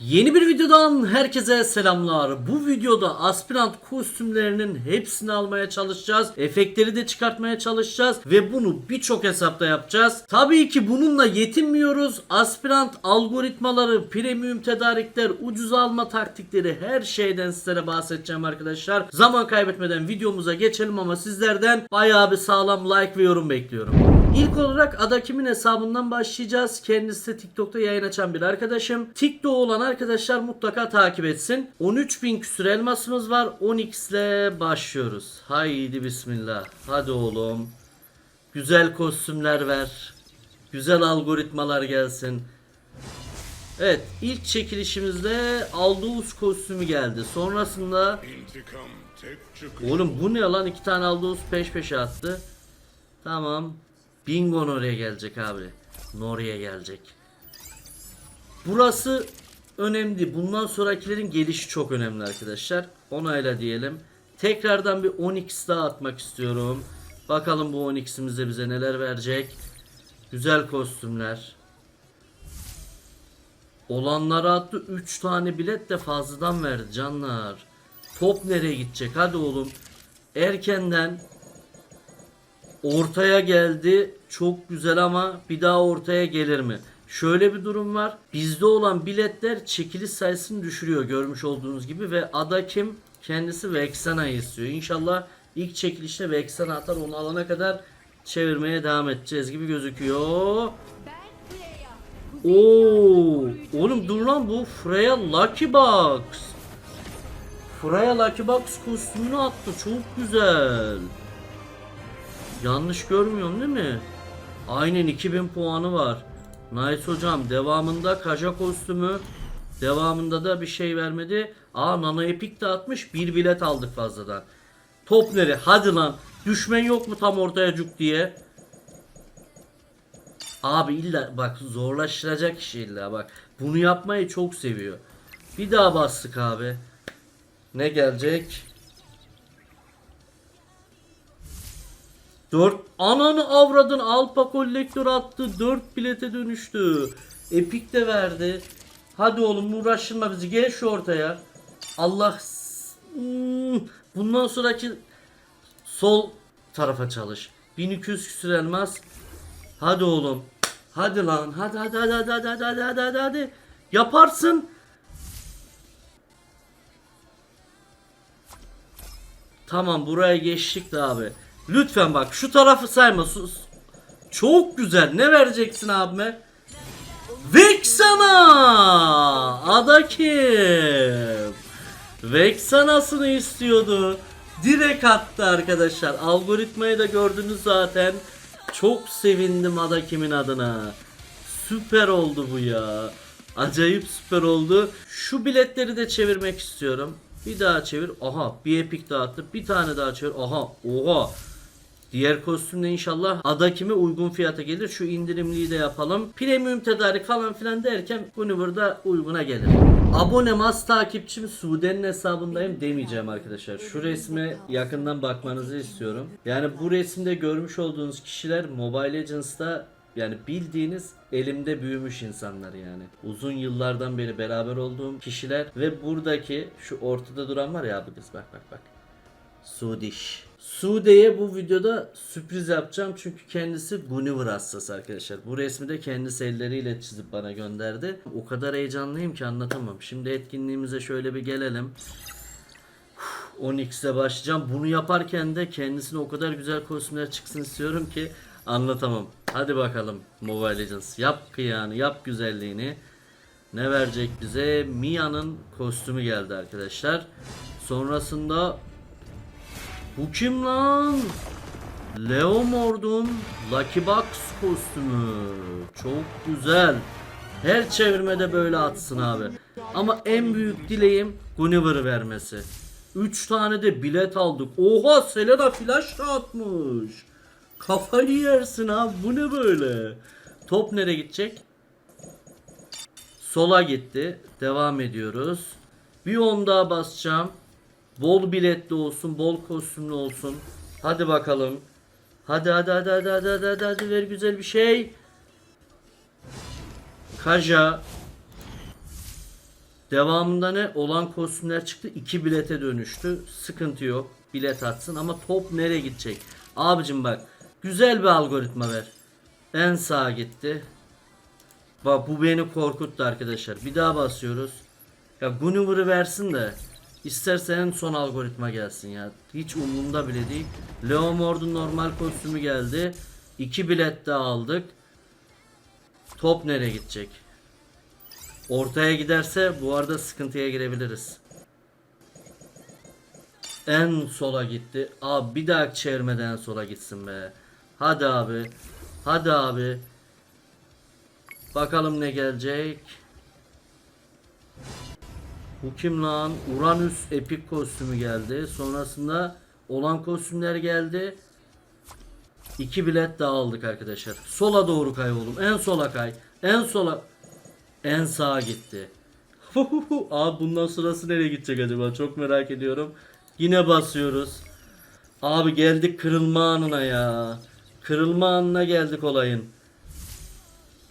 Yeni bir videodan herkese selamlar. Bu videoda aspirant kostümlerinin hepsini almaya çalışacağız. Efektleri de çıkartmaya çalışacağız ve bunu birçok hesapta yapacağız. Tabii ki bununla yetinmiyoruz. Aspirant algoritmaları, premium tedarikler, ucuz alma taktikleri her şeyden sizlere bahsedeceğim arkadaşlar. Zaman kaybetmeden videomuza geçelim ama sizlerden bayağı bir sağlam like ve yorum bekliyorum. İlk olarak Adakim'in hesabından başlayacağız. Kendisi TikTok'ta yayın açan bir arkadaşım. TikTok olan arkadaşlar mutlaka takip etsin. 13.000 küsür elmasımız var. 10x ile başlıyoruz. Haydi bismillah. Hadi oğlum. Güzel kostümler ver. Güzel algoritmalar gelsin. Evet ilk çekilişimizde Aldous kostümü geldi. Sonrasında. Oğlum bu ne lan? iki tane Aldous peş peşe attı. Tamam. Bingo oraya gelecek abi. Norya gelecek. Burası önemli. Bundan sonrakilerin gelişi çok önemli arkadaşlar. Onayla diyelim. Tekrardan bir 10x daha atmak istiyorum. Bakalım bu 10x'imizde bize neler verecek. Güzel kostümler. Olanlara attı 3 tane bilet de fazladan verdi canlar. Top nereye gidecek? Hadi oğlum. Erkenden ortaya geldi. Çok güzel ama bir daha ortaya gelir mi? Şöyle bir durum var. Bizde olan biletler çekiliş sayısını düşürüyor görmüş olduğunuz gibi ve Adakim kendisi Vexana'yı istiyor. İnşallah ilk çekilişte Vexana atar onu alana kadar çevirmeye devam edeceğiz gibi gözüküyor. Oo, oğlum dur lan bu Freya Lucky Box. Freya Lucky Box kostümünü attı. Çok güzel. Yanlış görmüyorum değil mi? Aynen 2000 puanı var. Nice hocam. Devamında Kaja kostümü. Devamında da bir şey vermedi. Aa Nano Epic de atmış. Bir bilet aldık fazladan. Top nere? Hadi lan. Düşmen yok mu tam ortaya cuk diye. Abi illa bak zorlaştıracak iş illa bak. Bunu yapmayı çok seviyor. Bir daha bastık abi. Ne gelecek? 4 ananı avradın Alpa kolektör attı 4 bilete dönüştü. Epic de verdi. Hadi oğlum uğraştırma bizi gel şu ortaya. Allah Hmm, bundan sonraki sol tarafa çalış. 1200 küsür elmas. Hadi oğlum. Hadi lan. Hadi hadi hadi hadi hadi hadi hadi hadi hadi hadi. Yaparsın. Tamam buraya geçtik de abi. Lütfen bak şu tarafı sayma. Sus. Çok güzel. Ne vereceksin abime? Vexana! Ada kim? Vexana'sını istiyordu. Direkt attı arkadaşlar. Algoritmayı da gördünüz zaten. Çok sevindim Ada kimin adına. Süper oldu bu ya. Acayip süper oldu. Şu biletleri de çevirmek istiyorum. Bir daha çevir. Aha bir epic daha attı. Bir tane daha çevir. Aha oha. Diğer kostüm de inşallah adakime uygun fiyata gelir. Şu indirimliyi de yapalım. Premium tedarik falan filan derken Univer'da uyguna gelir. Abone mas takipçim Sude'nin hesabındayım demeyeceğim arkadaşlar. Şu resme yakından bakmanızı istiyorum. Yani bu resimde görmüş olduğunuz kişiler Mobile Legends'ta yani bildiğiniz elimde büyümüş insanlar yani. Uzun yıllardan beri beraber olduğum kişiler ve buradaki şu ortada duran var ya abi kız bak bak bak. Sudiş. Sude'ye bu videoda sürpriz yapacağım çünkü kendisi Gunniver hastası arkadaşlar. Bu resmi de kendisi elleriyle çizip bana gönderdi. O kadar heyecanlıyım ki anlatamam. Şimdi etkinliğimize şöyle bir gelelim. 10x'e başlayacağım. Bunu yaparken de kendisine o kadar güzel kostümler çıksın istiyorum ki anlatamam. Hadi bakalım Mobile Legends. Yap kıyağını, yap güzelliğini. Ne verecek bize? Mia'nın kostümü geldi arkadaşlar. Sonrasında bu kim lan? Leo Mordum Lucky Box kostümü. Çok güzel. Her çevirmede böyle atsın abi. Ama en büyük dileğim Gunniver'ı vermesi. 3 tane de bilet aldık. Oha Selena flash da atmış. Kafayı yersin abi bu ne böyle? Top nereye gidecek? Sola gitti. Devam ediyoruz. Bir 10 daha basacağım. Bol biletli olsun, bol kostümlü olsun. Hadi bakalım. Hadi hadi hadi hadi hadi hadi hadi, hadi ver güzel bir şey. Kaja. Devamında ne? Olan kostümler çıktı. 2 bilete dönüştü. Sıkıntı yok. Bilet atsın ama top nereye gidecek? Abicim bak. Güzel bir algoritma ver. En sağa gitti. Bak bu beni korkuttu arkadaşlar. Bir daha basıyoruz. Ya Gunniver'ı versin de istersen en son algoritma gelsin ya. Hiç umurumda bile değil. Leomord'un normal kostümü geldi. 2 bilet daha aldık. Top nereye gidecek? Ortaya giderse bu arada sıkıntıya girebiliriz. En sola gitti. Abi bir daha çevirmeden en sola gitsin be. Hadi abi. Hadi abi. Bakalım ne gelecek. Bu kim lan? Uranüs epik kostümü geldi. Sonrasında olan kostümler geldi. İki bilet daha aldık arkadaşlar. Sola doğru kay oğlum. En sola kay. En sola. En sağa gitti. Abi bundan sonrası nereye gidecek acaba? Çok merak ediyorum. Yine basıyoruz. Abi geldik kırılma anına ya. Kırılma anına geldik olayın.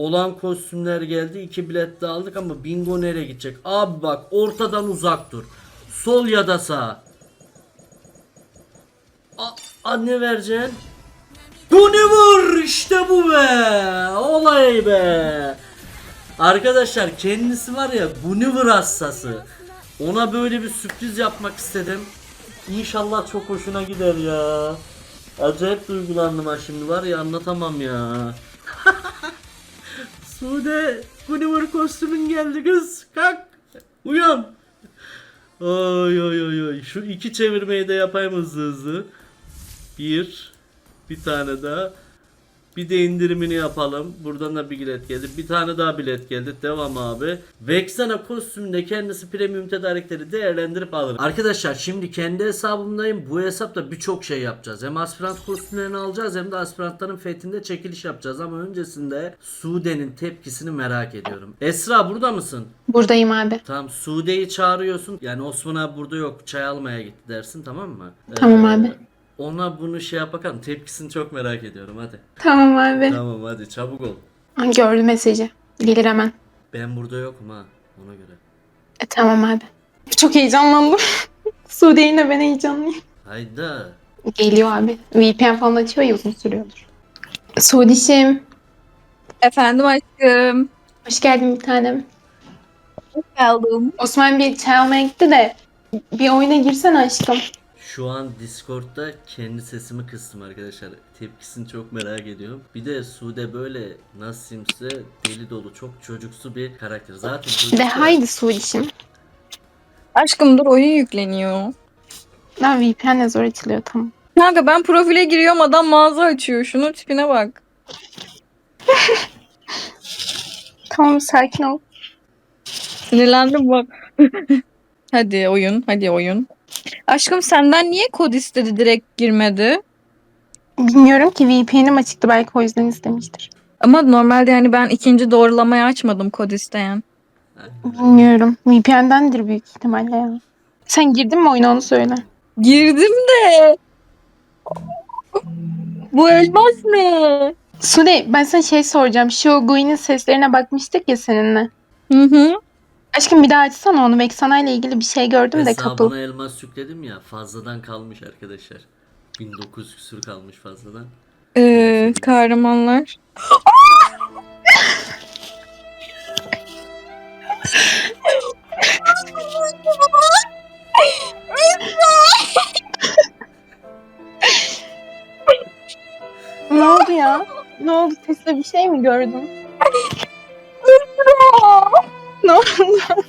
Olan kostümler geldi. iki bilet de aldık ama bingo nereye gidecek? Abi bak ortadan uzak dur. Sol ya da sağ. A, a ne vereceksin? Guniver işte bu be. Olay be. Arkadaşlar kendisi var ya Guniver hastası. Ona böyle bir sürpriz yapmak istedim. İnşallah çok hoşuna gider ya. Acayip duygulandım ha şimdi var ya anlatamam ya. Sude Gulliver kostümün geldi kız. Kalk. Uyan. Oy oy oy oy. Şu iki çevirmeyi de yapayım hızlı hızlı. Bir. Bir tane daha. Bir de indirimini yapalım. Buradan da bir bilet geldi. Bir tane daha bilet geldi. Devam abi. Vexana kostümünde kendisi premium tedarikleri değerlendirip alır. Arkadaşlar şimdi kendi hesabımdayım. Bu hesapta birçok şey yapacağız. Hem aspirant kostümlerini alacağız hem de aspirantların fethinde çekiliş yapacağız. Ama öncesinde Sude'nin tepkisini merak ediyorum. Esra burada mısın? Buradayım abi. Tamam Sude'yi çağırıyorsun. Yani Osman abi burada yok. Çay almaya gitti dersin tamam mı? Tamam abi. Ona bunu şey yap bakalım. Tepkisini çok merak ediyorum hadi. Tamam abi. Tamam hadi çabuk ol. Ha, Gördüm mesajı. Gelir hemen. Ben burada yokum ha ona göre. E, tamam abi. Çok heyecanlandım. Sude yine ben heyecanlıyım. Hayda. Geliyor abi. VPN falan açıyor ya uzun sürüyordur. Sudişim. Efendim aşkım. Hoş geldin bir tanem. Geldim. Osman bir çay almaya gitti de bir oyuna girsen aşkım. Şu an Discord'da kendi sesimi kıstım arkadaşlar. Tepkisini çok merak ediyorum. Bir de Sude böyle nasıl simse deli dolu çok çocuksu bir karakter. Zaten çocuk De haydi Sudişim. Aşkım dur oyun yükleniyor. Lan VPN de zor açılıyor tamam. Kanka ben profile giriyorum adam mağaza açıyor. Şunun tipine bak. Tamam sakin ol. Sinirlendim bak. hadi oyun. Hadi oyun. Aşkım senden niye kod istedi direkt girmedi? Bilmiyorum ki VPN'im açıktı belki o yüzden istemiştir. Ama normalde yani ben ikinci doğrulamayı açmadım kod isteyen. Bilmiyorum. VPN'dendir büyük ihtimalle ya. Sen girdin mi oyuna onu söyle. Girdim de. Bu elmas ne? Sude ben sana şey soracağım. Şu Gui'nin seslerine bakmıştık ya seninle. Hı hı. Aşkım bir daha açsana onu. Vexana ile ilgili bir şey gördüm de kapı. Hesabına elmas yükledim ya fazladan kalmış arkadaşlar. 1900 küsür kalmış fazladan. Ee, kahramanlar. Ne oldu ya? Ne oldu? Sesle bir şey mi gördün? Ne oldu?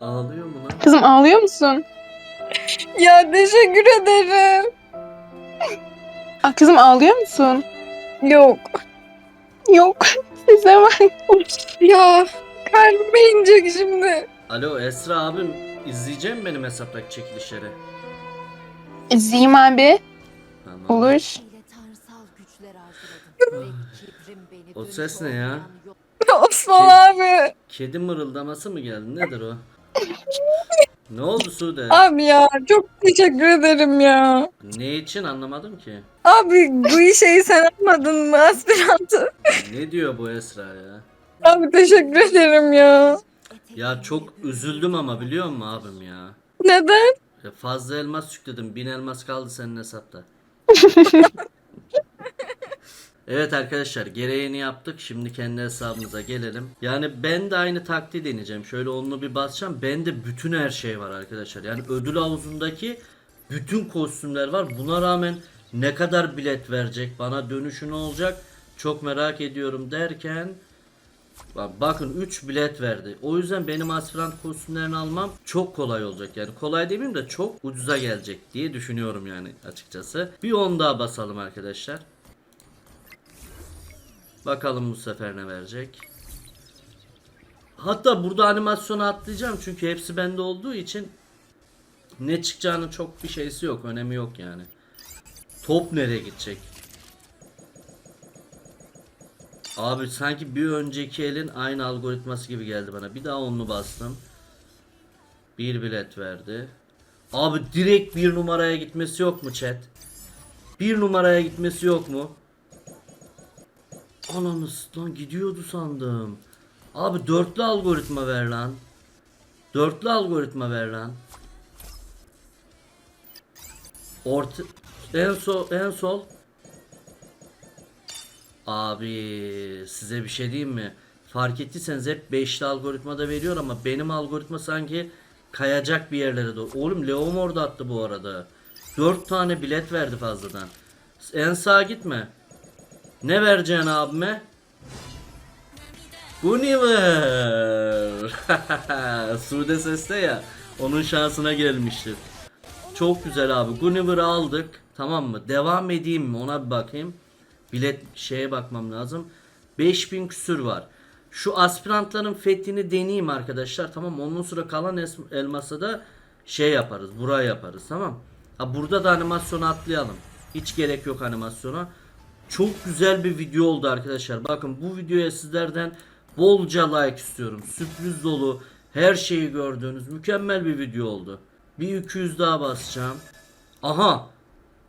Ağlıyor mu lan? Kızım ağlıyor musun? Ya teşekkür ederim. Aa, kızım ağlıyor musun? Yok. Yok. Sese bak. Ya kalbime inecek şimdi. Alo Esra abim izleyecek misin benim hesaptaki çekilişleri? İzleyeyim abi. Tamam. Olur. O ses ne ya? Osman abi. Kedi mırıldaması mı geldi? Nedir o? ne oldu Sude? Abi ya çok teşekkür ederim ya. Ne için anlamadım ki. Abi bu şeyi sen yapmadın mı aspirantı? Ne diyor bu Esra ya? Abi teşekkür ederim ya. Ya çok üzüldüm ama biliyor musun abim ya? Neden? Ya Fazla elmas yükledim. Bin elmas kaldı senin hesapta. evet arkadaşlar gereğini yaptık. Şimdi kendi hesabımıza gelelim. Yani ben de aynı taktiği deneyeceğim. Şöyle onlu bir basacağım. Bende bütün her şey var arkadaşlar. Yani ödül havuzundaki bütün kostümler var. Buna rağmen ne kadar bilet verecek? Bana dönüşü ne olacak? Çok merak ediyorum derken Bak- Bakın 3 bilet verdi. O yüzden benim aspirant kostümlerini almam çok kolay olacak. Yani kolay demeyeyim de çok ucuza gelecek diye düşünüyorum yani açıkçası. Bir 10 daha basalım arkadaşlar. Bakalım bu sefer ne verecek. Hatta burada animasyonu atlayacağım çünkü hepsi bende olduğu için ne çıkacağının çok bir şeysi yok. Önemi yok yani. Top nereye gidecek? Abi sanki bir önceki elin aynı algoritması gibi geldi bana. Bir daha onu bastım. Bir bilet verdi. Abi direkt bir numaraya gitmesi yok mu chat? Bir numaraya gitmesi yok mu? Ananız lan gidiyordu sandım. Abi dörtlü algoritma ver lan. Dörtlü algoritma ver lan. Orta en sol en sol Abi size bir şey diyeyim mi? Fark ettiyseniz hep 5'li algoritmada veriyor ama benim algoritma sanki kayacak bir yerlere doğru. Oğlum Leomor da attı bu arada. 4 tane bilet verdi fazladan. En sağa gitme. Ne vereceksin abime? Gulliver. Sude seste ya. Onun şansına gelmiştir. Çok güzel abi. Gulliver'ı aldık. Tamam mı? Devam edeyim mi? Ona bir bakayım. Bilet şeye bakmam lazım. 5000 küsür var. Şu aspirantların fethini deneyeyim arkadaşlar. Tamam ondan sonra kalan elmasa da şey yaparız. Buraya yaparız tamam. Ha burada da animasyonu atlayalım. Hiç gerek yok animasyona. Çok güzel bir video oldu arkadaşlar. Bakın bu videoya sizlerden bolca like istiyorum. Sürpriz dolu her şeyi gördüğünüz mükemmel bir video oldu. Bir 200 daha basacağım. Aha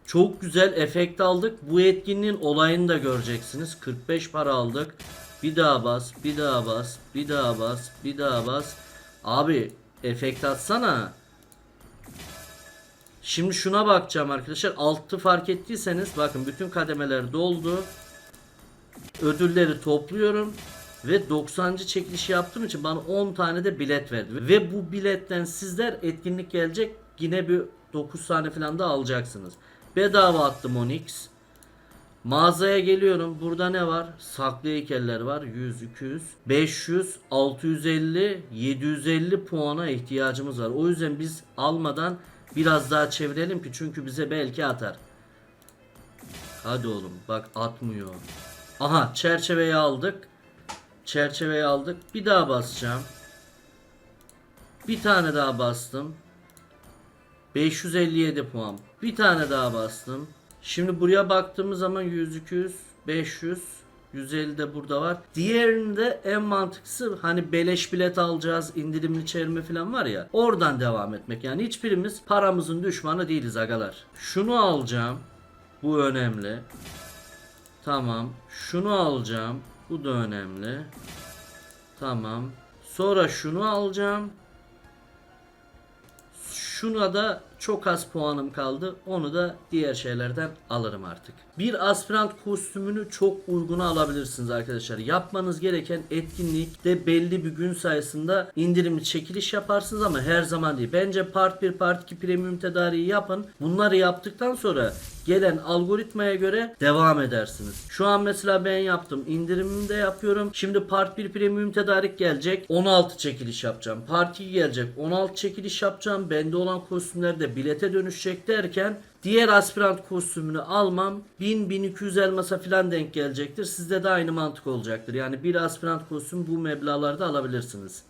çok güzel efekt aldık. Bu etkinliğin olayını da göreceksiniz. 45 para aldık. Bir daha bas, bir daha bas, bir daha bas, bir daha bas. Abi efekt atsana. Şimdi şuna bakacağım arkadaşlar. Altı fark ettiyseniz bakın bütün kademeler doldu. Ödülleri topluyorum. Ve 90. çekilişi yaptığım için bana 10 tane de bilet verdi. Ve bu biletten sizler etkinlik gelecek. Yine bir 9 tane falan da alacaksınız. Bedava attım Onyx. Mağazaya geliyorum. Burada ne var? Saklı heykeller var. 100, 200, 500, 650, 750 puana ihtiyacımız var. O yüzden biz almadan biraz daha çevirelim ki çünkü bize belki atar. Hadi oğlum bak atmıyor. Aha çerçeveyi aldık. Çerçeveyi aldık. Bir daha basacağım. Bir tane daha bastım. 557 puan. Bir tane daha bastım. Şimdi buraya baktığımız zaman 100, 200, 500, 150 de burada var. Diğerinde en mantıklısı hani beleş bilet alacağız, indirimli çevirme falan var ya. Oradan devam etmek. Yani hiçbirimiz paramızın düşmanı değiliz agalar. Şunu alacağım. Bu önemli. Tamam. Şunu alacağım. Bu da önemli. Tamam. Sonra şunu alacağım. Şuna da çok az puanım kaldı. Onu da diğer şeylerden alırım artık. Bir aspirant kostümünü çok uyguna alabilirsiniz arkadaşlar. Yapmanız gereken etkinlikte belli bir gün sayısında indirimli çekiliş yaparsınız ama her zaman değil. Bence part 1 part 2 premium tedariği yapın. Bunları yaptıktan sonra gelen algoritmaya göre devam edersiniz. Şu an mesela ben yaptım. indirimimi de yapıyorum. Şimdi part 1 premium tedarik gelecek. 16 çekiliş yapacağım. Part 2 gelecek. 16 çekiliş yapacağım. Bende olan kostümler de bilete dönüşecek derken diğer aspirant kostümünü almam 1000-1200 elmasa falan denk gelecektir. Sizde de aynı mantık olacaktır. Yani bir aspirant kostüm bu meblağlarda alabilirsiniz.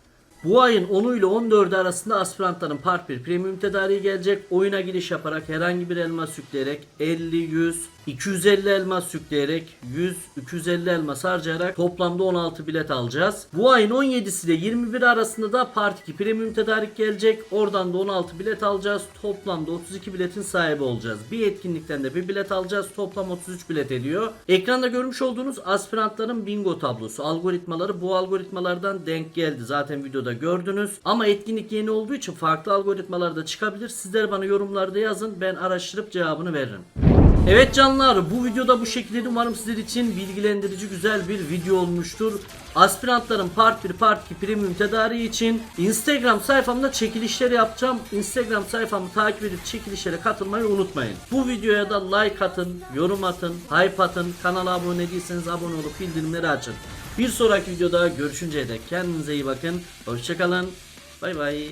Bu ayın 10'u ile 14'ü arasında aspirantların part 1 premium tedariği gelecek. Oyuna giriş yaparak herhangi bir elmas yükleyerek 50, 100, 250 elmas yükleyerek 100, 250 elmas harcayarak toplamda 16 bilet alacağız. Bu ayın 17'si ile 21 arasında da part 2 premium tedarik gelecek. Oradan da 16 bilet alacağız. Toplamda 32 biletin sahibi olacağız. Bir etkinlikten de bir bilet alacağız. Toplam 33 bilet ediyor. Ekranda görmüş olduğunuz aspirantların bingo tablosu. Algoritmaları bu algoritmalardan denk geldi. Zaten videoda gördünüz. Ama etkinlik yeni olduğu için farklı algoritmalar da çıkabilir. Sizler bana yorumlarda yazın. Ben araştırıp cevabını veririm. Evet canlar bu videoda bu şekilde umarım sizler için bilgilendirici güzel bir video olmuştur. Aspirantların part 1 part 2 premium tedariği için Instagram sayfamda çekilişler yapacağım. Instagram sayfamı takip edip çekilişlere katılmayı unutmayın. Bu videoya da like atın, yorum atın, hype atın, kanala abone değilseniz abone olup bildirimleri açın. Bir sonraki videoda görüşünceye dek kendinize iyi bakın. Hoşçakalın. Bay bay.